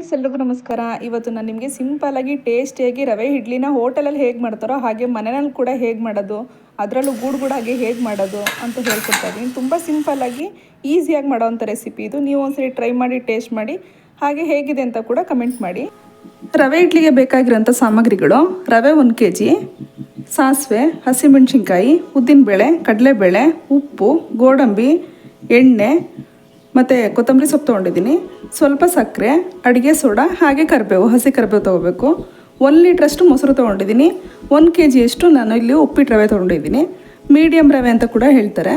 Friends, ಎಲ್ರಿಗೂ ನಮಸ್ಕಾರ. ಇವತ್ತು ನಾನು ನಿಮಗೆ ಸಿಂಪಲಾಗಿ ಟೇಸ್ಟಿಯಾಗಿ ರವೆ ಇಡ್ಲಿನ ಹೋಟೆಲಲ್ಲಿ ಹೇಗೆ ಮಾಡ್ತಾರೋ ಹಾಗೆ ಮನೆಯಲ್ಲಿ ಕೂಡ ಹೇಗೆ ಮಾಡೋದು, ಅದರಲ್ಲೂ ಗೂಡು ಗೂಡಾಗಿ ಹೇಗೆ ಮಾಡೋದು ಅಂತ ಹೇಳ್ಕೊಡ್ತಾ ಇದ್ದೀನಿ ತುಂಬ ಸಿಂಪಲ್ಲಾಗಿ ಈಸಿಯಾಗಿ ಮಾಡೋವಂಥ ರೆಸಿಪಿ ಇದು. ನೀವು ಒಂದ್ಸರಿ ಟ್ರೈ ಮಾಡಿ ಟೇಸ್ಟ್ ಮಾಡಿ, ಹಾಗೆ ಹೇಗಿದೆ ಅಂತ ಕೂಡ ಕಮೆಂಟ್ ಮಾಡಿ. ರವೆ ಇಡ್ಲಿಗೆ ಬೇಕಾಗಿರೋಂಥ ಸಾಮಗ್ರಿಗಳು, ರವೆ ಒಂದು ಕೆ ಜಿ ಸಾಸಿವೆ, ಹಸಿಮೆಣಸಿನ್ಕಾಯಿ, ಉದ್ದಿನಬೇಳೆ, ಕಡಲೆಬೇಳೆ, ಉಪ್ಪು, ಗೋಡಂಬಿ, ಎಣ್ಣೆ ಮತ್ತು ಕೊತ್ತಂಬರಿ ಸೊಪ್ಪು ತೊಗೊಂಡಿದ್ದೀನಿ. ಸ್ವಲ್ಪ ಸಕ್ಕರೆ, ಅಡುಗೆ ಸೋಡಾ, ಹಾಗೆ ಕರಿಬೇವು, ಹಸಿ ಕರಿಬೇವು ತೊಗೋಬೇಕು. ಒಂದು ಲೀಟ್ರಷ್ಟು ಮೊಸರು ತೊಗೊಂಡಿದ್ದೀನಿ. ಒಂದು ಕೆ ಜಿಯಷ್ಟು ನಾನು ಇಲ್ಲಿ ಉಪ್ಪಿಟ್ಟು ರವೆ ತೊಗೊಂಡಿದ್ದೀನಿ. ಮೀಡಿಯಮ್ ರವೆ ಅಂತ ಕೂಡ ಹೇಳ್ತಾರೆ.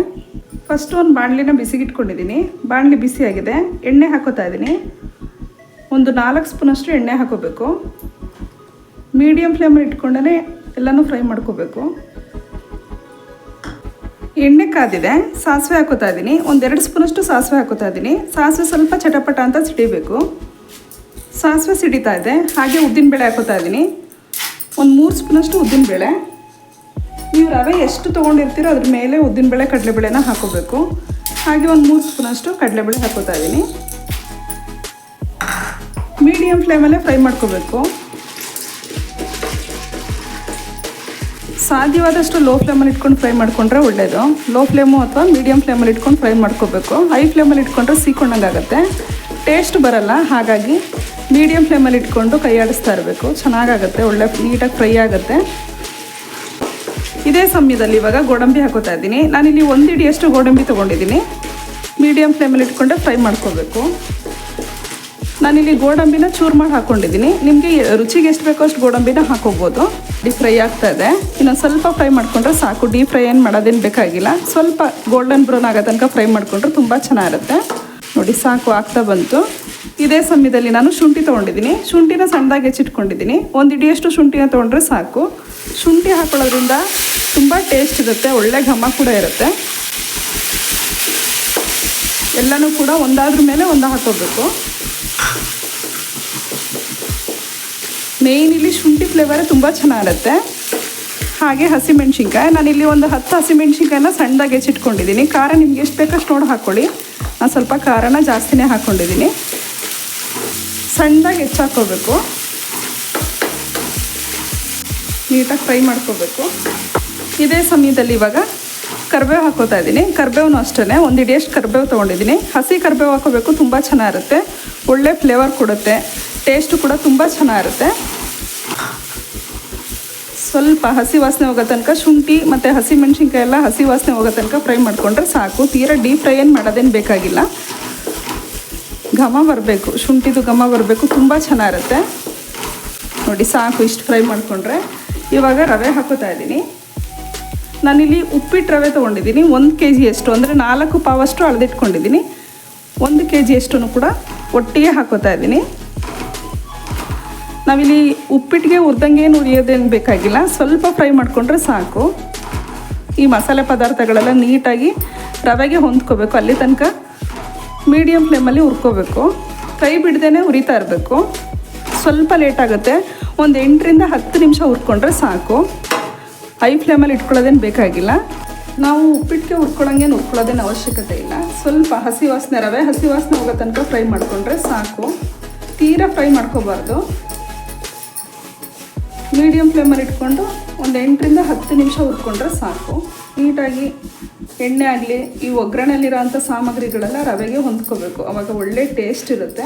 ಫಸ್ಟ್ ಒಂದು ಬಾಣಲಿನ ಬಿಸಿಗಿಟ್ಕೊಂಡಿದ್ದೀನಿ. ಬಾಣಲಿ ಬಿಸಿಯಾಗಿದೆ. ಎಣ್ಣೆ ಹಾಕೋತಾ ಇದ್ದೀನಿ. ಒಂದು ನಾಲ್ಕು ಸ್ಪೂನಷ್ಟು ಎಣ್ಣೆ ಹಾಕೋಬೇಕು. ಮೀಡಿಯಮ್ ಫ್ಲೇಮಲ್ಲಿ ಇಟ್ಕೊಂಡೇ ಎಲ್ಲನೂ ಫ್ರೈ ಮಾಡ್ಕೋಬೇಕು. ಎಣ್ಣೆ ಕಾದಿದೆ, ಸಾಸಿವೆ ಹಾಕೋತಾ ಇದ್ದೀನಿ. ಒಂದೆರಡು ಸ್ಪೂನಷ್ಟು ಸಾಸಿವೆ ಹಾಕೋತಾ ಇದ್ದೀನಿ. ಸಾಸಿವೆ ಸ್ವಲ್ಪ ಚಟಪಟ ಅಂತ ಸಿಡಿಬೇಕು. ಸಾಸಿವೆ ಸಿಡಿತಾ ಇದೆ. ಹಾಗೆ ಉದ್ದಿನಬೇಳೆ ಹಾಕೋತಾ ಇದ್ದೀನಿ. ಒಂದು ಮೂರು ಸ್ಪೂನಷ್ಟು ಉದ್ದಿನಬೇಳೆ ನೀವು ರವೆ ಎಷ್ಟು ತೊಗೊಂಡಿರ್ತೀರೋ ಅದ್ರ ಮೇಲೆ ಉದ್ದಿನಬೇಳೆ ಕಡಲೆಬೇಳೆನ ಹಾಕೋಬೇಕು. ಹಾಗೆ ಒಂದು ಮೂರು ಸ್ಪೂನಷ್ಟು ಕಡಲೆಬೇಳೆ ಹಾಕೋತಾ ಇದ್ದೀನಿ. ಮೀಡಿಯಮ್ ಫ್ಲೇಮಲ್ಲೇ ಫ್ರೈ ಮಾಡ್ಕೋಬೇಕು. ಸಾಧ್ಯವಾದಷ್ಟು ಲೋ ಫ್ಲೇಮಲ್ಲಿ ಇಟ್ಕೊಂಡು ಫ್ರೈ ಮಾಡ್ಕೊಂಡ್ರೆ ಒಳ್ಳೆಯದು ಲೋ ಫ್ಲೇಮು ಅಥವಾ ಮೀಡಿಯಮ್ ಫ್ಲೇಮಲ್ಲಿ ಇಟ್ಕೊಂಡು ಫ್ರೈ ಮಾಡ್ಕೋಬೇಕು. ಹೈ ಫ್ಲೇಮಲ್ಲಿ ಇಟ್ಕೊಂಡ್ರೆ ಸೀಕೊಂಡಂಗೆ ಆಗುತ್ತೆ. ಟೇಸ್ಟ್ ಬರಲ್ಲ, ಹಾಗಾಗಿ ಮೀಡಿಯಂ ಫ್ಲೇಮಲ್ಲಿ ಇಟ್ಕೊಂಡು ಕೈ ಆಡಿಸ್ತಾ ಇರಬೇಕು. ಚೆನ್ನಾಗಾಗುತ್ತೆ, ಒಳ್ಳೆ ನೀಟಾಗಿ ಫ್ರೈ ಆಗುತ್ತೆ. ಇದೇ ಸಮಯದಲ್ಲಿ ಇವಾಗ ಗೋಡಂಬಿ ಹಾಕೋತಾ ಇದ್ದೀನಿ. ನಾನಿಲ್ಲಿ ಒಂದು ಇಡಿಯಷ್ಟು ಗೋಡಂಬಿ ತೊಗೊಂಡಿದ್ದೀನಿ. ಮೀಡಿಯಮ್ ಫ್ಲೇಮಲ್ಲಿ ಇಟ್ಕೊಂಡ್ರೆ ಫ್ರೈ ಮಾಡ್ಕೋಬೇಕು. ನಾನಿಲ್ಲಿ ಗೋಡಂಬಿನ ಚೂರು ಮಾಡಿ ಹಾಕ್ಕೊಂಡಿದ್ದೀನಿ ನಿಮಗೆ ರುಚಿಗೆ ಎಷ್ಟು ಬೇಕೋ ಅಷ್ಟು ಗೋಡಂಬಿನ ಹಾಕೋಬೋದು. ಡೀಪ್ ಫ್ರೈ ಆಗ್ತಾ ಇದೆ. ಇನ್ನೊಂದು ಸ್ವಲ್ಪ ಫ್ರೈ ಮಾಡಿಕೊಂಡ್ರೆ ಸಾಕು. ಡೀಪ್ ಫ್ರೈ ಏನು ಮಾಡೋದೇನು ಬೇಕಾಗಿಲ್ಲ. ಸ್ವಲ್ಪ ಗೋಲ್ಡನ್ ಬ್ರೌನ್ ಆಗೋ ತನಕ ಫ್ರೈ ಮಾಡಿಕೊಂಡ್ರೆ ತುಂಬ ಚೆನ್ನಾಗಿರುತ್ತೆ. ನೋಡಿ, ಸಾಕು ಆಗ್ತಾ ಬಂತು. ಇದೇ ಸಮಯದಲ್ಲಿ ನಾನು ಶುಂಠಿ ತೊಗೊಂಡಿದ್ದೀನಿ. ಶುಂಠಿನ ಸಣ್ಣದಾಗಿ ಹೆಚ್ಚಿಟ್ಕೊಂಡಿದ್ದೀನಿ. ಒಂದು ಇಡಿಯಷ್ಟು ಶುಂಠಿನ ತೊಗೊಂಡ್ರೆ ಸಾಕು. ಶುಂಠಿ ಹಾಕೊಳ್ಳೋದ್ರಿಂದ ತುಂಬ ಟೇಸ್ಟ್ ಇರುತ್ತೆ. ಒಳ್ಳೆ ಘಮ ಕೂಡ ಇರುತ್ತೆ. ಎಲ್ಲನೂ ಕೂಡ ಒಂದಾದ್ರ ಮೇಲೆ ಒಂದು ಹಾಕೋಬೇಕು ಮೇಯ್ನ್ ಇಲ್ಲಿ ಶುಂಠಿ ಫ್ಲೇವರೇ ತುಂಬ ಚೆನ್ನಾಗಿರುತ್ತೆ. ಹಾಗೆ ಹಸಿಮೆಣ್ಸಿನ್ಕಾಯಿ. ನಾನಿಲ್ಲಿ ಒಂದು ಹತ್ತು ಹಸಿಮೆಣ್ಸಿನ್ಕಾಯಿನ ಸಣ್ಣದಾಗಿ ಹೆಚ್ಚಿಟ್ಕೊಂಡಿದ್ದೀನಿ ಖಾರ ನಿಮ್ಗೆ ಎಷ್ಟು ಬೇಕಷ್ಟು ನೋಡಿ ಹಾಕ್ಕೊಳ್ಳಿ ನಾನು ಸ್ವಲ್ಪ ಖಾರನ ಜಾಸ್ತಿನೇ ಹಾಕ್ಕೊಂಡಿದ್ದೀನಿ ಸಣ್ಣದಾಗಿ ಹೆಚ್ಚಾಕೋಬೇಕು. ನೀಟಾಗಿ ಫ್ರೈ ಮಾಡ್ಕೋಬೇಕು. ಇದೇ ಸಮಯದಲ್ಲಿ ಇವಾಗ ಕರಿಬೇವು ಹಾಕೋತಾ ಇದ್ದೀನಿ ಕರಿಬೇವು ಅಷ್ಟೇ ಒಂದು ಇಡಿಯಷ್ಟು ಕರಿಬೇವು ತೊಗೊಂಡಿದ್ದೀನಿ ಹಸಿ ಕರಿಬೇವು ಹಾಕೋಬೇಕು. ತುಂಬ ಚೆನ್ನಾಗಿರುತ್ತೆ. ಒಳ್ಳೆ ಫ್ಲೇವರ್ ಕೊಡುತ್ತೆ. ಟೇಸ್ಟು ಕೂಡ ತುಂಬ ಚೆನ್ನಾಗಿರುತ್ತೆ. ಸ್ವಲ್ಪ ಹಸಿ ವಾಸನೆ ಹೋಗೋ ತನಕ ಶುಂಠಿ ಮತ್ತು ಹಸಿ ಮೆಣಸಿನ್ಕಾಯಿ ಎಲ್ಲ ಹಸಿ ವಾಸನೆ ಹೋಗೋ ತನಕ ಫ್ರೈ ಮಾಡಿಕೊಂಡ್ರೆ ಸಾಕು. ತೀರಾ ಡೀಪ್ ಫ್ರೈ ಏನು ಮಾಡೋದೇನು ಬೇಕಾಗಿಲ್ಲ. ಘಮ ಬರಬೇಕು. ಶುಂಠಿದು ಘಮ ಬರಬೇಕು. ತುಂಬ ಚೆನ್ನಾಗಿರುತ್ತೆ. ನೋಡಿ, ಸಾಕು ಇಷ್ಟು ಫ್ರೈ ಮಾಡಿಕೊಂಡ್ರೆ. ಇವಾಗ ರವೆ ಹಾಕೋತಾ ಇದ್ದೀನಿ. ನಾನಿಲ್ಲಿ ಉಪ್ಪಿಟ್ಟು ರವೆ ತೊಗೊಂಡಿದ್ದೀನಿ. ಒಂದು ಕೆ ಜಿಯಷ್ಟು ಅಂದರೆ ನಾಲ್ಕು ಪಾವಷ್ಟು ಅಳ್ದಿಟ್ಕೊಂಡಿದ್ದೀನಿ. ಒಂದು ಕೆ ಜಿಯಷ್ಟು ಕೂಡ ಒಟ್ಟಿಗೆ ಹಾಕೋತಾ ಇದ್ದೀನಿ. ನಾವಿಲ್ಲಿ ಉಪ್ಪಿಟ್ಟಿಗೆ ಉರ್ದಂಗೇನು ಉರಿಯೋದೇನು ಬೇಕಾಗಿಲ್ಲ, ಸ್ವಲ್ಪ ಫ್ರೈ ಮಾಡಿಕೊಂಡ್ರೆ ಸಾಕು. ಈ ಮಸಾಲೆ ಪದಾರ್ಥಗಳೆಲ್ಲ ನೀಟಾಗಿ ರವೆಗೆ ಹೊಂದ್ಕೋಬೇಕು. ಅಲ್ಲಿ ತನಕ ಮೀಡಿಯಮ್ ಫ್ಲೇಮಲ್ಲಿ ಹುರ್ಕೋಬೇಕು. ಕೈ ಬಿಡ್ದೇ ಉರಿತಾ ಇರಬೇಕು. ಸ್ವಲ್ಪ ಲೇಟ್ ಆಗುತ್ತೆ. ಒಂದು ಎಂಟರಿಂದ ಹತ್ತು ನಿಮಿಷ ಹುರ್ಕೊಂಡ್ರೆ ಸಾಕು. ಹೈ ಫ್ಲೇಮಲ್ಲಿ ಇಟ್ಕೊಳ್ಳೋದೇನು ಬೇಕಾಗಿಲ್ಲ. ನಾವು ಉಪ್ಪಿಟ್ಟಿಗೆ ಹುರ್ಕೊಳ್ಳೋಂಗೇನು ಹುರ್ಕೊಳ್ಳೋದೇನು ಅವಶ್ಯಕತೆ ಇಲ್ಲ. ಸ್ವಲ್ಪ ಹಸಿ ವಾಸನೆ, ರವೆ ಹಸಿ ವಾಸನೆ ಹೋಗೋ ತನಕ ಫ್ರೈ ಮಾಡಿಕೊಂಡ್ರೆ ಸಾಕು. ತೀರಾ ಫ್ರೈ ಮಾಡ್ಕೋಬಾರ್ದು. ಮೀಡಿಯಮ್ ಫ್ಲೇಮಲ್ಲಿ ಇಟ್ಕೊಂಡು ಒಂದು ಎಂಟರಿಂದ ಹತ್ತು ನಿಮಿಷ ಹುರ್ಕೊಂಡ್ರೆ ಸಾಕು. ನೀಟಾಗಿ ಎಣ್ಣೆ ಆಗಲಿ, ಈ ಒಗ್ಗರಣೆಯಲ್ಲಿರೋಂಥ ಸಾಮಗ್ರಿಗಳೆಲ್ಲ ರವೆಗೆ ಹೊಂದ್ಕೋಬೇಕು. ಅವಾಗ ಒಳ್ಳೆ ಟೇಸ್ಟ್ ಇರುತ್ತೆ.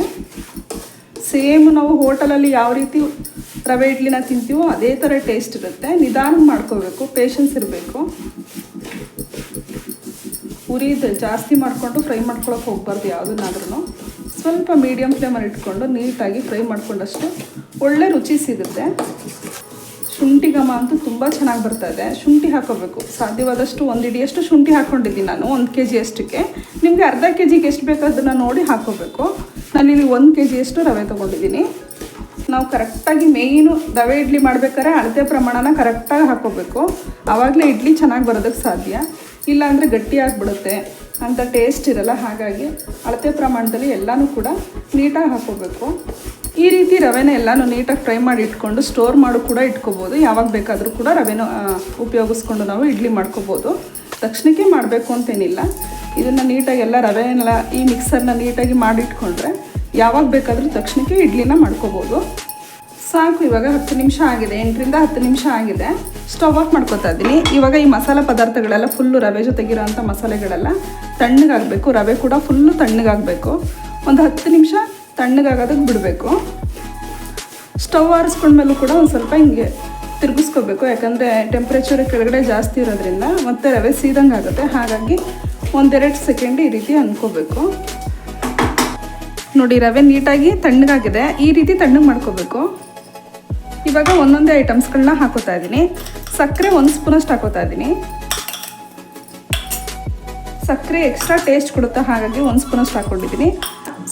ಸೇಮ್ ನಾವು ಹೋಟೆಲಲ್ಲಿ ಯಾವ ರೀತಿ ರವೆ ಇಡ್ಲಿನ ತಿಂತೀವೋ ಅದೇ ಥರ ಟೇಸ್ಟ್ ಇರುತ್ತೆ. ನಿಧಾನ ಮಾಡ್ಕೋಬೇಕು ಪೇಷನ್ಸ್ ಇರಬೇಕು. ಉರಿದು ಜಾಸ್ತಿ ಮಾಡಿಕೊಂಡು ಫ್ರೈ ಮಾಡ್ಕೊಳಕ್ಕೆ ಹೋಗ್ಬಾರ್ದು ಯಾವುದನ್ನಾದ್ರೂ. ಸ್ವಲ್ಪ ಮೀಡಿಯಮ್ ಫ್ಲೇಮಲ್ಲಿ ಇಟ್ಕೊಂಡು ನೀಟಾಗಿ ಫ್ರೈ ಮಾಡ್ಕೊಂಡಷ್ಟು ಒಳ್ಳೆ ರುಚಿ ಸಿಗುತ್ತೆ. ಶುಂಠಿ ಘಮ ಅಂತೂ ತುಂಬ ಚೆನ್ನಾಗಿ ಬರ್ತದೆ ಶುಂಠಿ ಹಾಕೋಬೇಕು. ಸಾಧ್ಯವಾದಷ್ಟು ಒಂದು ಇಡಿಯಷ್ಟು ಶುಂಠಿ ಹಾಕ್ಕೊಂಡಿದ್ದೀನಿ ನಾನು, ಒಂದು ಕೆ ಜಿ ಅಷ್ಟಕ್ಕೆ. ನಿಮಗೆ ಅರ್ಧ ಕೆ ಜಿಗೆ ಎಷ್ಟು ಬೇಕು ಅದನ್ನು ನೋಡಿ ಹಾಕೋಬೇಕು. ನಾನಿಲ್ಲಿ ಒಂದು ಕೆ ಜಿಯಷ್ಟು ರವೆ ತೊಗೊಂಡಿದ್ದೀನಿ. ನಾವು ಕರೆಕ್ಟಾಗಿ ಮೇಯ್ನು ರವೆ ಇಡ್ಲಿ ಮಾಡ್ಬೇಕಾದ್ರೆ ಅಳತೆ ಪ್ರಮಾಣನ ಕರೆಕ್ಟಾಗಿ ಹಾಕೋಬೇಕು. ಆವಾಗಲೇ ಇಡ್ಲಿ ಚೆನ್ನಾಗಿ ಬರೋದಕ್ಕೆ ಸಾಧ್ಯ. ಇಲ್ಲಾಂದರೆ ಗಟ್ಟಿ ಆಗಿಬಿಡುತ್ತೆ. ಅಂತ ಟೇಸ್ಟ್ ಇರಲ್ಲ, ಹಾಗಾಗಿ ಅಳತೆ ಪ್ರಮಾಣದಲ್ಲಿ ಎಲ್ಲನೂ ಕೂಡ ನೀಟಾಗಿ ಹಾಕೋಬೇಕು. ಈ ರೀತಿ ರವೆನ ಎಲ್ಲಾನು ನೀಟಾಗಿ ಫ್ರೈ ಮಾಡಿ ಇಟ್ಕೊಂಡು ಸ್ಟೋರ್ ಮಾಡು ಕೂಡ ಇಟ್ಕೋಬೋದು. ಯಾವಾಗ ಬೇಕಾದರೂ ಕೂಡ ರವೆನ ಉಪಯೋಗಿಸ್ಕೊಂಡು ನಾವು ಇಡ್ಲಿ ಮಾಡ್ಕೋಬೋದು. ತಕ್ಷಣಕ್ಕೆ ಮಾಡಬೇಕು ಅಂತೇನಿಲ್ಲ. ಇದನ್ನು ನೀಟಾಗಿ ಎಲ್ಲ ರವೆನೆಲ್ಲ ಈ ಮಿಕ್ಸರ್ನ ನೀಟಾಗಿ ಮಾಡಿಟ್ಕೊಂಡ್ರೆ ಯಾವಾಗ ಬೇಕಾದರೂ ತಕ್ಷಣಕ್ಕೆ ಇಡ್ಲಿನ ಮಾಡ್ಕೋಬೋದು. ಸಾಕು, ಇವಾಗ ಹತ್ತು ನಿಮಿಷ ಆಗಿದೆ. ಎಂಟರಿಂದ ಹತ್ತು ನಿಮಿಷ ಆಗಿದೆ. ಸ್ಟವ್ ಆಫ್ ಮಾಡ್ಕೊತಾ ಇದ್ದೀನಿ. ಇವಾಗ ಈ ಮಸಾಲೆ ಪದಾರ್ಥಗಳೆಲ್ಲ ಫುಲ್ಲು ರವೆ ಜೊತೆಗಿರೋಂಥ ಮಸಾಲೆಗಳೆಲ್ಲ ತಣ್ಣಗಾಗಬೇಕು. ರವೆ ಕೂಡ ಫುಲ್ಲು ತಣ್ಣಗಾಗಬೇಕು. ಒಂದು ಹತ್ತು ನಿಮಿಷ ತಣ್ಣಗಾಗೋದಕ್ಕೆ ಬಿಡಬೇಕು. ಸ್ಟವ್ ಆರಿಸ್ಕೊಂಡ್ಮೇಲೂ ಕೂಡ ಒಂದು ಸ್ವಲ್ಪ ಹಿಂಗೆ ತಿರುಗಿಸ್ಕೋಬೇಕು. ಯಾಕಂದರೆ ಟೆಂಪ್ರೇಚರ್ ಕೆಳಗಡೆ ಜಾಸ್ತಿ ಇರೋದ್ರಿಂದ ಮತ್ತೆ ರವೆ ಸೀದಂಗೆ ಆಗುತ್ತೆ. ಹಾಗಾಗಿ ಒಂದೆರಡು ಸೆಕೆಂಡ್ ಈ ರೀತಿ ಅನ್ಕೋಬೇಕು. ನೋಡಿ, ರವೆ ನೀಟಾಗಿ ತಣ್ಣಗಾಗಿದೆ. ಈ ರೀತಿ ತಣ್ಣಗೆ ಮಾಡ್ಕೋಬೇಕು. ಇವಾಗ ಒಂದೊಂದೇ ಐಟಮ್ಸ್ಗಳನ್ನ ಹಾಕೋತಾ ಇದ್ದೀನಿ. ಸಕ್ಕರೆ ಒಂದು ಸ್ಪೂನಷ್ಟು ಹಾಕೋತಾ ಇದ್ದೀನಿ. ಸಕ್ಕರೆ ಎಕ್ಸ್ಟ್ರಾ ಟೇಸ್ಟ್ ಕೊಡುತ್ತೆ ಹಾಗಾಗಿ ಒಂದು ಸ್ಪೂನಷ್ಟು ಹಾಕ್ಕೊಂಡಿದ್ದೀನಿ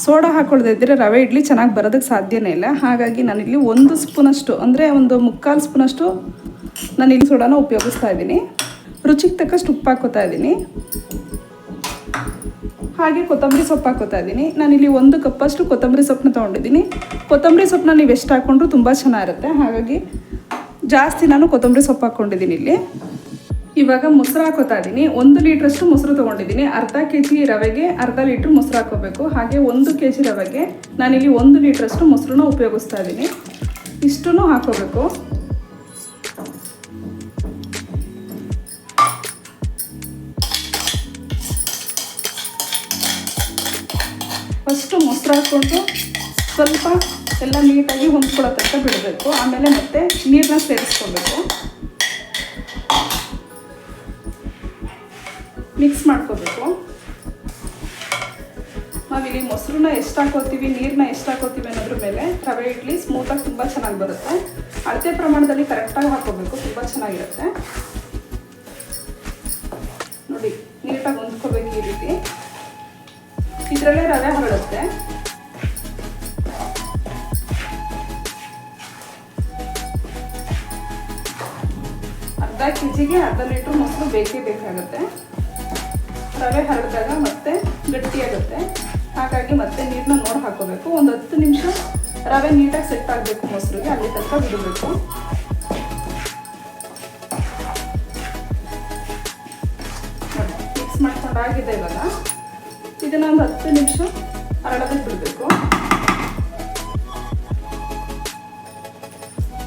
ಸೋಡಾ ಹಾಕೊಳ್ಳದೇ ಇದ್ದರೆ ರವೆ ಇಡ್ಲಿ ಚೆನ್ನಾಗಿ ಬರೋದಕ್ಕೆ ಸಾಧ್ಯನೇ ಇಲ್ಲ. ಹಾಗಾಗಿ ನಾನಿಲ್ಲಿ ಒಂದು ಸ್ಪೂನಷ್ಟು, ಅಂದರೆ ಒಂದು ಮುಕ್ಕಾಲು ಸ್ಪೂನಷ್ಟು ನಾನು ಇಲ್ಲಿ ಸೋಡಾನ ಉಪಯೋಗಿಸ್ತಾ ಇದ್ದೀನಿ. ರುಚಿಗೆ ತಕ್ಕಷ್ಟು ಉಪ್ಪು ಹಾಕೋತಾ ಇದ್ದೀನಿ. ಹಾಗೆ ಕೊತ್ತಂಬರಿ ಸೊಪ್ಪು ಹಾಕೋತಾ ಇದ್ದೀನಿ. ನಾನಿಲ್ಲಿ ಒಂದು ಕಪ್ಪಷ್ಟು ಕೊತ್ತಂಬರಿ ಸೊಪ್ಪನ್ನ ತೊಗೊಂಡಿದ್ದೀನಿ. ಕೊತ್ತಂಬರಿ ಸೊಪ್ಪನ್ನ ನೀವು ಎಷ್ಟು ಹಾಕ್ಕೊಂಡ್ರೂ ತುಂಬ ಚೆನ್ನಾಗಿರುತ್ತೆ. ಹಾಗಾಗಿ ಜಾಸ್ತಿ ನಾನು ಕೊತ್ತಂಬರಿ ಸೊಪ್ಪು ಹಾಕ್ಕೊಂಡಿದ್ದೀನಿ ಇಲ್ಲಿ. ಇವಾಗ ಮೊಸರು ಹಾಕೋತಾ ಇದ್ದೀನಿ ಒಂದು ಲೀಟ್ರಷ್ಟು ಮೊಸರು ತೊಗೊಂಡಿದ್ದೀನಿ. ಅರ್ಧ ಕೆ ಜಿ ರವೆಗೆ ಅರ್ಧ ಲೀಟ್ರ್ ಮೊಸರು ಹಾಕೋಬೇಕು. ಹಾಗೆ ಒಂದು ಕೆ ಜಿ ರವೆಗೆ ನಾನಿಲ್ಲಿ ಒಂದು ಲೀಟ್ರಷ್ಟು ಮೊಸರನ್ನ ಉಪಯೋಗಿಸ್ತಾ ಇದ್ದೀನಿ ಇಷ್ಟೂ ಹಾಕೋಬೇಕು. ಫಸ್ಟು ಮೊಸರು ಹಾಕ್ಕೊಂಡು ಸ್ವಲ್ಪ ಎಲ್ಲ ನೀಟಾಗಿ ಹೊಂದ್ಕೊಳ್ಳೋ ತನಕ ಬಿಡಬೇಕು. ಆಮೇಲೆ ಮತ್ತೆ ನೀರನ್ನ ಸೇರಿಸ್ಕೋಬೇಕು. ಮಿಕ್ಸ್ ಮಾಡ್ಕೋಬೇಕು. ನಾವಿಲ್ಲಿ ಮೊಸರನ್ನ ಎಷ್ಟು ಹಾಕೋತೀವಿ ನೀರನ್ನ ಎಷ್ಟು ಹಾಕೋತೀವಿ ಅನ್ನೋದ್ರ ಮೇಲೆ ರವೆ ಇಡ್ಲಿ ಸ್ಮೂತಾಗಿ ತುಂಬ ಚೆನ್ನಾಗಿ ಬರುತ್ತೆ. ಅಳತೆ ಪ್ರಮಾಣದಲ್ಲಿ ಕರೆಕ್ಟಾಗಿ ಹಾಕೋಬೇಕು, ತುಂಬ ಚೆನ್ನಾಗಿರುತ್ತೆ. ನೋಡಿ, ನೀಟಾಗಿ ಹೊಂದ್ಕೋಬೇಕು ಈ ರೀತಿ. ಇದರಲ್ಲೇ ರವೆ ಹರಡುತ್ತೆ ಅರ್ಧ ಕೆ ಜಿಗೆ ಅರ್ಧ ಲೀಟ್ರ್ ಮೊಸರು ಬೇಕೇ ಬೇಕಾಗುತ್ತೆ. ರವೆ ಹರಡಿದಾಗ ಮತ್ತೆ ಗಟ್ಟಿಯಾಗುತ್ತೆ. ಹಾಗಾಗಿ ಮತ್ತೆ ನೀರನ್ನ ನೋಡಿ ಹಾಕೋಬೇಕು ಒಂದು ಹತ್ತು ನಿಮಿಷ ರವೆ ನೀಟಾಗಿ ಸೆಟ್ ಆಗಬೇಕು ಮೊಸರಿಗೆ. ಅಲ್ಲಿ ತನಕ ಬಿಡಬೇಕು. ಮಿಕ್ಸ್ ಮಾಡ್ಕೊಂಡಾಗಿದೆ ಇವಾಗ. ಇದನ್ನ ಒಂದು ಹತ್ತು ನಿಮಿಷ ಹರಡೋದಕ್ಕೆ ಬಿಡಬೇಕು.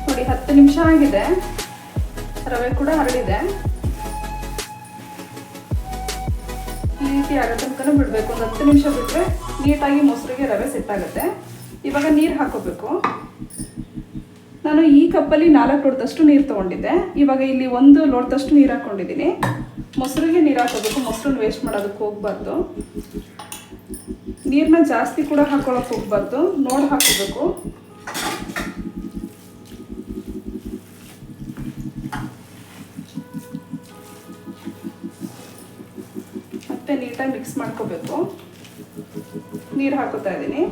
ನೋಡಿ, ಹತ್ತು ನಿಮಿಷ ಆಗಿದೆ. ರವೆ ಕೂಡ ಹರಡಿದೆ. ರೀತಿ ಆಗೋ ತನಕ ಬಿಡಬೇಕು. ಒಂದು ಹತ್ತು ನಿಮಿಷ ಬಿಟ್ಟರೆ ನೀಟಾಗಿ ಮೊಸರಿಗೆ ರವೆ ಸೆಟ್ ಆಗುತ್ತೆ. ಇವಾಗ ನೀರು ಹಾಕೋಬೇಕು. ನಾನು ಈ ಕಪ್ಪಲ್ಲಿ ನಾಲ್ಕು ಲೋಟದಷ್ಟು ನೀರು ತೊಗೊಂಡಿದ್ದೆ. ಇವಾಗ ಇಲ್ಲಿ ಒಂದು ಲೋಟದಷ್ಟು ನೀರು ಹಾಕ್ಕೊಂಡಿದ್ದೀನಿ ಮೊಸರಿಗೆ ನೀರು ಹಾಕೋಬೇಕು ಮೊಸರನ್ನ ವೇಸ್ಟ್ ಮಾಡೋದಕ್ಕೆ ಹೋಗ್ಬಾರ್ದು. ನೀರನ್ನ ಜಾಸ್ತಿ ಕೂಡ ಹಾಕೊಳ್ಳೋಕೆ ಹೋಗ್ಬಾರ್ದು. ನೋಡಿ ಹಾಕೋಬೇಕು. ಮತ್ತೆ ನೀಟಾಗಿ ಮಿಕ್ಸ್ ಮಾಡ್ಕೋಬೇಕು. ನೀರು ಹಾಕೋತಾ ಇದ್ದೀನಿ.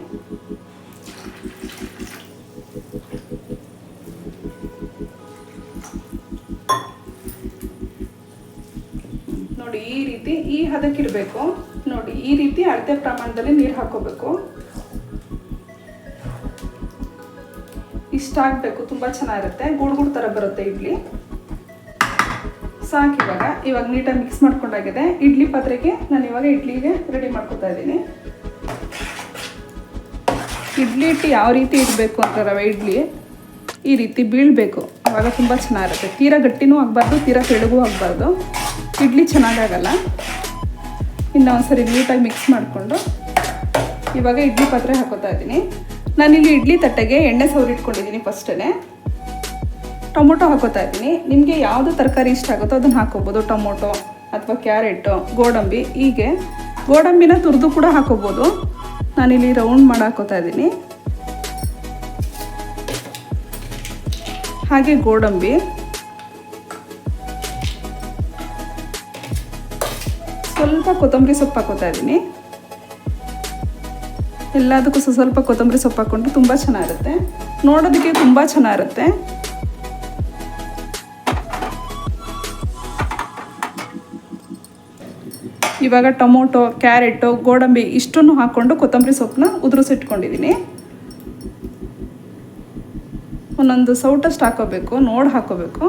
ನೋಡಿ, ಈ ರೀತಿ ಈ ಹದಕ್ಕಿರಬೇಕು ನೋಡಿ, ಈ ರೀತಿ ಅಳತೆ ಪ್ರಮಾಣದಲ್ಲಿ ನೀರು ಹಾಕೋಬೇಕು. ಇಷ್ಟ ಆಗಬೇಕು, ತುಂಬ ಚೆನ್ನಾಗಿರುತ್ತೆ. ಗೂಡು ಗೂಡು ಥರ ಬರುತ್ತೆ ಇಡ್ಲಿ. ಸಾಕು ಇವಾಗ ನೀಟಾಗಿ ಮಿಕ್ಸ್ ಮಾಡ್ಕೊಂಡಾಗಿದೆ. ಇಡ್ಲಿ ಪಾತ್ರೆಗೆ ನಾನು ಇವಾಗ ಇಡ್ಲಿಗೆ ರೆಡಿ ಮಾಡ್ಕೊತಾ ಇದ್ದೀನಿ. ಇಡ್ಲಿ ಹಿಟ್ಟು ಯಾವ ರೀತಿ ಇಡಬೇಕು ಅಂತ ರವೆ ಇಡ್ಲಿ, ಈ ರೀತಿ ಬೀಳಬೇಕು. ಆವಾಗ ತುಂಬ ಚೆನ್ನಾಗಿರುತ್ತೆ. ತೀರಾ ಗಟ್ಟಿನೂ ಆಗಬಾರ್ದು, ತೀರಾ ತೆಳುಗೂ ಆಗಬಾರ್ದು. ಇಡ್ಲಿ ಚೆನ್ನಾಗಾಗಲ್ಲ. ಇನ್ನು ಒಂದ್ಸರಿ ನೀಟಾಗಿ ಮಿಕ್ಸ್ ಮಾಡಿಕೊಂಡು ಇವಾಗ ಇಡ್ಲಿ ಪಾತ್ರೆ ಹಾಕೋತಾ ಇದ್ದೀನಿ. ನಾನಿಲ್ಲಿ ಇಡ್ಲಿ ತಟ್ಟೆಗೆ ಎಣ್ಣೆ ಸವರಿಟ್ಕೊಂಡಿದ್ದೀನಿ ಫಸ್ಟೇ ಟೊಮೊಟೊ ಹಾಕೋತಾ ಇದ್ದೀನಿ. ನಿಮಗೆ ಯಾವುದು ತರಕಾರಿ ಇಷ್ಟ ಆಗುತ್ತೋ ಅದನ್ನು ಹಾಕೋಬೋದು. ಟೊಮೊಟೊ ಅಥವಾ ಕ್ಯಾರೆಟು, ಗೋಡಂಬಿ, ಹೀಗೆ. ಗೋಡಂಬಿನ ತುರಿದು ಕೂಡ ಹಾಕೋಬೋದು. ನಾನಿಲ್ಲಿ ರೌಂಡ್ ಮಾಡಿ ಹಾಕೋತಾ ಇದ್ದೀನಿ. ಹಾಗೆ ಗೋಡಂಬಿ. ಸ್ವಲ್ಪ ಕೊತ್ತಂಬರಿ ಸೊಪ್ಪು ಹಾಕೋತಾ ಇದ್ದೀನಿ. ಎಲ್ಲದಕ್ಕೂ ಸ್ವಲ್ಪ ಕೊತ್ತಂಬರಿ ಸೊಪ್ಪು ಹಾಕ್ಕೊಂಡ್ರೆ ತುಂಬ ಚೆನ್ನಾಗಿರುತ್ತೆ. ನೋಡೋದಕ್ಕೆ ತುಂಬ ಚೆನ್ನಾಗಿರುತ್ತೆ. ಇವಾಗ ಟೊಮೊಟೊ, ಕ್ಯಾರೆಟು, ಗೋಡಂಬಿ ಇಷ್ಟನ್ನು ಹಾಕ್ಕೊಂಡು ಕೊತ್ತಂಬರಿ ಸೊಪ್ಪನ್ನ ಉದುರಿಸಿಟ್ಕೊಂಡಿದ್ದೀನಿ ಒಂದೊಂದು ಸೌಟಷ್ಟು ಹಾಕೋಬೇಕು, ನೋಡಿ ಹಾಕೋಬೇಕು.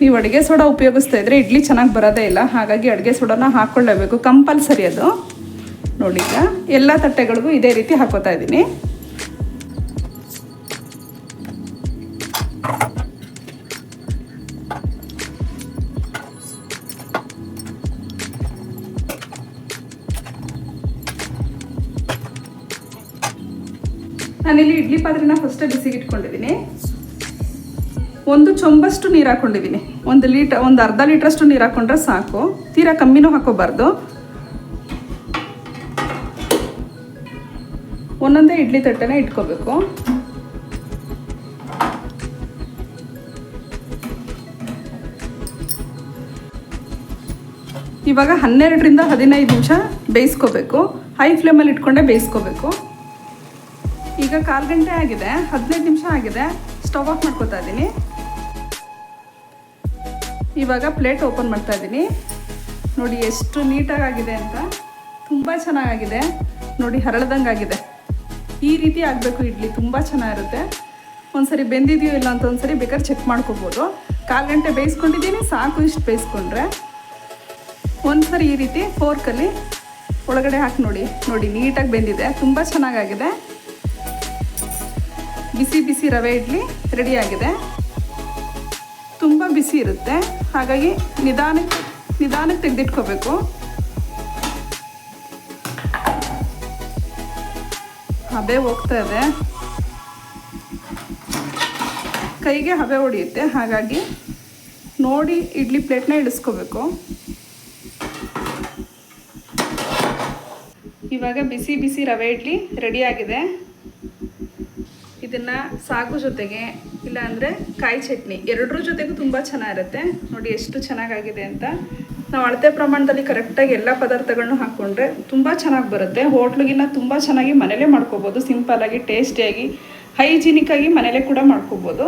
ನೀವು ಅಡುಗೆ ಸೋಡಾ ಉಪಯೋಗಿಸ್ತಾ ಇದ್ರೆ ಇಡ್ಲಿ ಚೆನ್ನಾಗಿ ಬರೋದೇ ಇಲ್ಲ, ಹಾಗಾಗಿ ಅಡುಗೆ ಸೋಡಾನ ಹಾಕ್ಕೊಳ್ಳೇಬೇಕು ಕಂಪಲ್ಸರಿ ಅದು. ನೋಡಿ ಈಗ ಎಲ್ಲ ತಟ್ಟೆಗಳಿಗೂ ಇದೇ ರೀತಿ ಹಾಕೋತಾ ಇದ್ದೀನಿ. ನಾನಿಲ್ಲಿ ಇಡ್ಲಿ ಪಾತ್ರೆನ ಫಸ್ಟ್ ಬಿಸಿಗೆ ಇಟ್ಕೊಂಡಿದ್ದೀನಿ ಒಂದು ಚೊಂಬಷ್ಟು ನೀರು ಹಾಕ್ಕೊಂಡಿದ್ದೀನಿ ಒಂದು ಲೀಟರ್, ಒಂದು ಅರ್ಧ ಲೀಟ್ರಷ್ಟು ನೀರು ಹಾಕ್ಕೊಂಡ್ರೆ ಸಾಕು. ತೀರಾ ಕಮ್ಮಿನೂ ಹಾಕೋಬಾರ್ದು. ಒಂದೊಂದೇ ಇಡ್ಲಿ ತಟ್ಟೆನೇ ಇಟ್ಕೋಬೇಕು. ಇವಾಗ ಹನ್ನೆರಡರಿಂದ ಹದಿನೈದು ನಿಮಿಷ ಬೇಯಿಸ್ಕೋಬೇಕು. ಹೈ ಫ್ಲೇಮಲ್ಲಿ ಇಟ್ಕೊಂಡೇ ಬೇಯಿಸ್ಕೋಬೇಕು. ಈಗ ಕಾಲು ಗಂಟೆ ಆಗಿದೆ, ಹದಿನೈದು ನಿಮಿಷ ಆಗಿದೆ ಸ್ಟವ್ ಆಫ್ ಮಾಡ್ಕೊತಾ ಇದ್ದೀನಿ. ಇವಾಗ ಪ್ಲೇಟ್ ಓಪನ್ ಮಾಡ್ತಾ ಇದ್ದೀನಿ. ನೋಡಿ ಎಷ್ಟು ನೀಟಾಗಿ ಆಗಿದೆ ಅಂತ. ತುಂಬ ಚೆನ್ನಾಗಾಗಿದೆ. ನೋಡಿ ಹರಳ್ದಂಗೆ ಆಗಿದೆ ಈ ರೀತಿ ಆಗಬೇಕು ಇಡ್ಲಿ, ತುಂಬ ಚೆನ್ನಾಗಿರುತ್ತೆ. ಒಂದ್ಸರಿ ಬೆಂದಿದೆಯೋ ಇಲ್ಲ ಅಂತ ಒಂದ್ಸರಿ ಬೇಕಾದ್ರೆ ಚೆಕ್ ಮಾಡ್ಕೋಬೋದು. ಕಾಲು ಗಂಟೆ ಬೇಯಿಸ್ಕೊಂಡಿದ್ದೀನಿ, ಸಾಕು ಇಷ್ಟು ಬೇಯಿಸ್ಕೊಂಡ್ರೆ. ಒಂದ್ಸರಿ ಈ ರೀತಿ ಫೋರ್ಕಲ್ಲಿ ಒಳಗಡೆ ಹಾಕಿ ನೋಡಿ. ನೋಡಿ, ನೀಟಾಗಿ ಬೆಂದಿದೆ, ತುಂಬ ಚೆನ್ನಾಗಾಗಿದೆ. ಬಿಸಿ ಬಿಸಿ ರವೆ ಇಡ್ಲಿ ರೆಡಿಯಾಗಿದೆ. ತುಂಬ ಬಿಸಿ ಇರುತ್ತೆ. ಹಾಗಾಗಿ ನಿಧಾನಕ್ಕೆ ನಿಧಾನಕ್ಕೆ ತೆಗೆದಿಟ್ಕೋಬೇಕು. ಹಬೆ ಹೋಗ್ತಾ ಇದೆ. ಕೈಗೆ ಹಬೆ ಹೊಡೆಯುತ್ತೆ. ಹಾಗಾಗಿ ನೋಡಿ ಇಡ್ಲಿ ಪ್ಲೇಟ್ನ ಇಳಿಸ್ಕೋಬೇಕು. ಇವಾಗ ಬಿಸಿ ಬಿಸಿ ರವೆ ಇಡ್ಲಿ ರೆಡಿಯಾಗಿದೆ. ಇದನ್ನು ಸಾಗು ಜೊತೆಗೆ, ಇಲ್ಲ ಅಂದ್ರೆ ಕಾಯಿ ಚಟ್ನಿ, ಎರಡರ ಜೊತೆಗೂ ತುಂಬ ಚೆನ್ನಾಗಿರುತ್ತೆ. ನೋಡಿ ಎಷ್ಟು ಚೆನ್ನಾಗಾಗಿದೆ ಅಂತ. ನಾವು ಅಳತೆ ಪ್ರಮಾಣದಲ್ಲಿ ಕರೆಕ್ಟಾಗಿ ಎಲ್ಲ ಪದಾರ್ಥಗಳನ್ನೂ ಹಾಕ್ಕೊಂಡ್ರೆ ತುಂಬ ಚೆನ್ನಾಗಿ ಬರುತ್ತೆ. ಹೋಟ್ಲಿಗಿನ್ನ ತುಂಬ ಚೆನ್ನಾಗಿ ಮನೇಲೇ ಮಾಡ್ಕೋಬೋದು. ಸಿಂಪಲ್ಲಾಗಿ ಟೇಸ್ಟಿಯಾಗಿ ಹೈಜೀನಿಕ್ಕಾಗಿ ಮನೇಲೇ ಕೂಡ ಮಾಡ್ಕೋಬೋದು.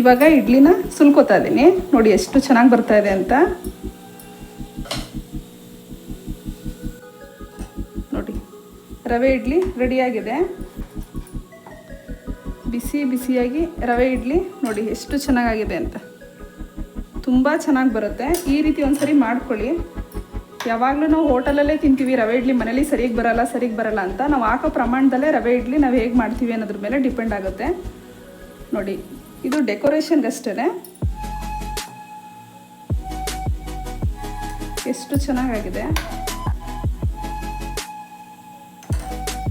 ಇವಾಗ ಇಡ್ಲಿನ ಸುಲ್ಕೋತಾ ಇದ್ದೀನಿ ನೋಡಿ ಎಷ್ಟು ಚೆನ್ನಾಗಿ ಬರ್ತಾ ಇದೆ ಅಂತ. ನೋಡಿ, ರವೆ ಇಡ್ಲಿ ರೆಡಿಯಾಗಿದೆ ಬಿಸಿ ಬಿಸಿಯಾಗಿ ರವೆ ಇಡ್ಲಿ ನೋಡಿ ಎಷ್ಟು ಚೆನ್ನಾಗಾಗಿದೆ ಅಂತ. ತುಂಬ ಚೆನ್ನಾಗಿ ಬರುತ್ತೆ. ಈ ರೀತಿ ಒಂದ್ಸರಿ ಮಾಡ್ಕೊಳ್ಳಿ. ಯಾವಾಗಲೂ ನಾವು ಹೋಟೆಲಲ್ಲೇ ತಿಂತೀವಿ, ರವೆ ಇಡ್ಲಿ ಮನೇಲಿ ಸರಿಗೆ ಬರಲ್ಲ ಸರಿಗೆ ಬರಲ್ಲ ಅಂತ. ನಾವು ಹಾಕೋ ಪ್ರಮಾಣದಲ್ಲೇ ರವೆ ಇಡ್ಲಿ ನಾವು ಹೇಗೆ ಮಾಡ್ತೀವಿ ಅನ್ನೋದ್ರ ಮೇಲೆ ಡಿಪೆಂಡ್ ಆಗುತ್ತೆ. ನೋಡಿ, ಇದು ಡೆಕೋರೇಷನ್ಗಷ್ಟೇ ಎಷ್ಟು ಚೆನ್ನಾಗಾಗಿದೆ.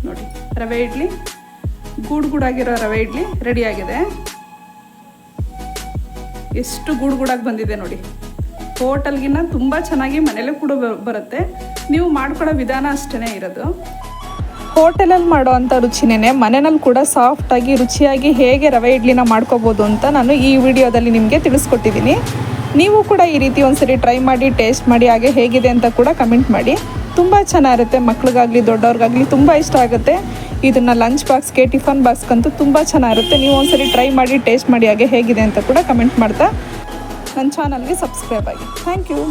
ನೋಡಿ, ರವೆ ಇಡ್ಲಿ. ಗೂಡು ಗೂಡಾಗಿರೋ ರವೆ ಇಡ್ಲಿ ರೆಡಿಯಾಗಿದೆ. ಎಷ್ಟು ಗೂಡು ಗೂಡಾಗಿ ಬಂದಿದೆ ನೋಡಿ. ಹೋಟೆಲ್ಗಿನ್ನ ತುಂಬ ಚೆನ್ನಾಗಿ ಮನೇಲೂ ಕೂಡ ಬರುತ್ತೆ. ನೀವು ಮಾಡ್ಕೊಳ್ಳೋ ವಿಧಾನ ಅಷ್ಟೇ ಇರೋದು. ಹೋಟೆಲಲ್ಲಿ ಮಾಡೋ ಅಂಥ ರುಚಿನೇ ಮನೆಯಲ್ಲಿ ಕೂಡ ಸಾಫ್ಟಾಗಿ, ರುಚಿಯಾಗಿ ಹೇಗೆ ರವೆ ಇಡ್ಲಿನ ಮಾಡ್ಕೋಬೋದು ಅಂತ ನಾನು ಈ ವಿಡಿಯೋದಲ್ಲಿ ನಿಮಗೆ ತಿಳಿಸ್ಕೊಟ್ಟಿದ್ದೀನಿ. ನೀವು ಕೂಡ ಈ ರೀತಿ ಒಂದ್ಸರಿ ಟ್ರೈ ಮಾಡಿ, ಟೇಸ್ಟ್ ಮಾಡಿ, ಹಾಗೆ ಹೇಗಿದೆ ಅಂತ ಕೂಡ ಕಮೆಂಟ್ ಮಾಡಿ. ತುಂಬ ಚೆನ್ನಾಗಿರುತ್ತೆ, ಮಕ್ಳಿಗಾಗಲಿ, ದೊಡ್ಡವ್ರಿಗಾಗಲಿ ತುಂಬ ಇಷ್ಟ ಆಗುತ್ತೆ. ಇದನ್ನು ಲಂಚ್ ಬಾಕ್ಸ್ಗೆ ಟಿಫನ್ ಬಾಕ್ಸ್ಗಂತೂ ತುಂಬ ಚೆನ್ನಾಗಿರುತ್ತೆ. ನೀವು ಒಂದ್ಸರಿ ಟ್ರೈ ಮಾಡಿ ಟೇಸ್ಟ್ ಮಾಡಿ, ಹಾಗೆ ಹೇಗಿದೆ ಅಂತ ಕೂಡ ಕಮೆಂಟ್ ಮಾಡ್ತಾ ನನ್ನ ಚಾನಲ್ಗೆ ಸಬ್ಸ್ಕ್ರೈಬ್ ಆಗಿ. Thank you